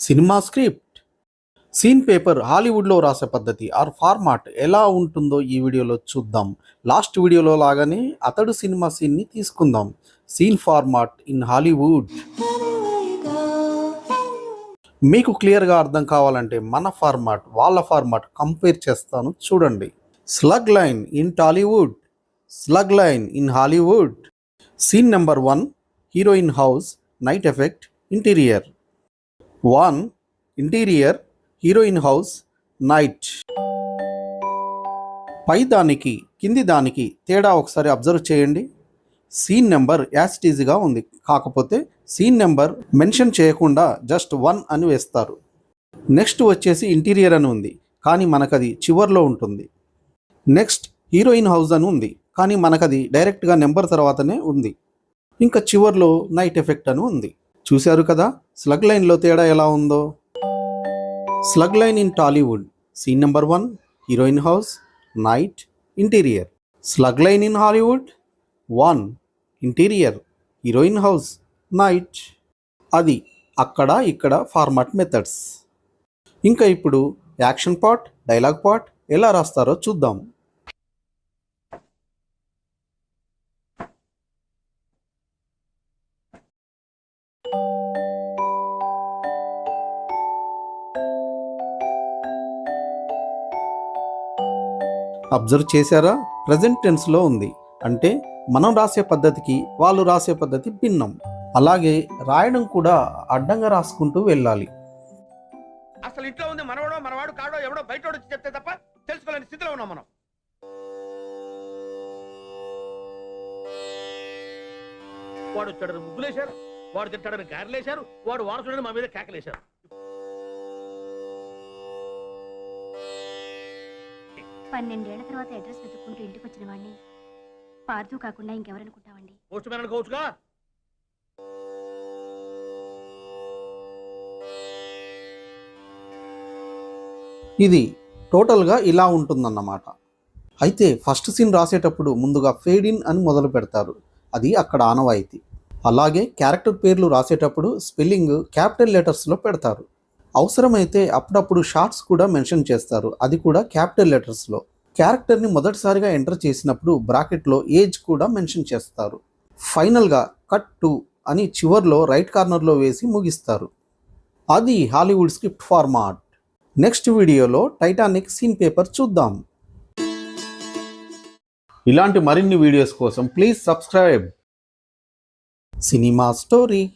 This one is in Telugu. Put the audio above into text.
Cinema script. సీన్ పేపర్ హాలీవుడ్లో రాసే పద్ధతి ఆర్ ఫార్మాట్ ఎలా ఉంటుందో ఈ వీడియోలో చూద్దాం. లాస్ట్ వీడియోలో లాగానే అతడు సినిమా సీన్ని తీసుకుందాం. Scene format in Hollywood. మీకు క్లియర్గా అర్థం కావాలంటే మన ఫార్మాట్ వాళ్ళ ఫార్మాట్ కంపేర్ చేస్తాను చూడండి. Slug line in Tollywood. Slug line in Hollywood. Scene number one heroine house night effect interior. One interior heroine house night పై దానికి కింది దానికి తేడా ఒకసారి అబ్జర్వ్ చేయండి. సీన్ నెంబర్ యాసిటీజ్గా ఉంది. కాకపోతే సీన్ నెంబర్ మెన్షన్ చేయకుండా జస్ట్ వన్ అని వేస్తారు. నెక్స్ట్ వచ్చేసి ఇంటీరియర్ అని ఉంది. కానీ మనకది చివర్లో ఉంటుంది. నెక్స్ట్ హీరోయిన్ హౌస్ అని ఉంది. కానీ మనకది డైరెక్ట్గా నెంబర్ తర్వాతనే ఉంది. ఇంకా చివర్లో నైట్ ఎఫెక్ట్ అని ఉంది. చూశారు కదా? స్లగ్ లైన్లో తేడా ఎలా ఉందో? Slug line in Tollywood scene number one heroine house night interior. Slug line in Hollywood one interior heroine house night. అది అక్కడ ఇక్కడ ఫార్మాట్ మెథడ్స్. ఇంకా ఇప్పుడు యాక్షన్ పార్ట్ డైలాగ్ పార్ట్ ఎలా రాస్తారో చూద్దాం. అబ్జర్వ్ చేశారా? ప్రజెంట్ టెన్స్లో ఉంది. అంటే మనం రాసే పద్ధతికి వాళ్ళు రాసే పద్ధతి భిన్నం. అలాగే రాయడం కూడా అడ్డంగా రాసుకుంటూ వెళ్ళాలి. అసలు ఇంట్లో ఉంది మనవడో మనవాడు కాడో ఎవడో బయట వచ్చి చెప్తే తప్ప తెలుసుకోలేని స్థితిలో ఉన్నాం మనం. వాడు వచ్చాడు ముగ్గులేశారు. వాడు తిట్టాడని గారెలేశారు వాడు వారసుడని మా మీద కేకలేశారు. పన్నెండేళ్ళ తర్వాత అడ్రస్ వెతుక్కుంటూ ఇంటికి వచ్చిన వాడిని పార్థు కాకుండా ఇంకెవరనుకుంటావండి? Post man అనుకోవచ్చుగా? ఇది టోటల్గా ఇలా ఉంటుందన్నమాట. అయితే ఫస్ట్ సీన్ రాసేటప్పుడు ముందుగా ఫేడ్ ఇన్ అని మొదలు పెడతారు. అది అక్కడ ఆనవాయితీ. అలాగే క్యారెక్టర్ పేర్లు రాసేటప్పుడు స్పెల్లింగ్ క్యాపిటల్ లెటర్స్లో పెడతారు. అవసరమైతే అప్పుడప్పుడు షార్ట్స్ కూడా మెన్షన్ చేస్తారు. అది కూడా క్యాపిటల్ లెటర్స్లో. క్యారెక్టర్ని మొదటిసారిగా ఎంటర్ చేసినప్పుడు బ్రాకెట్లో ఏజ్ కూడా మెన్షన్ చేస్తారు. ఫైనల్గా కట్ టు అని చివర్లో రైట్ కార్నర్లో వేసి ముగిస్తారు. అది హాలీవుడ్ స్క్రిప్ట్ ఫార్మాట్. నెక్స్ట్ వీడియోలో టైటానిక్ సీన్ పేపర్ చూద్దాం. ఇలాంటి మరిన్ని వీడియోస్ కోసం ప్లీజ్ సబ్స్క్రైబ్. Cinema story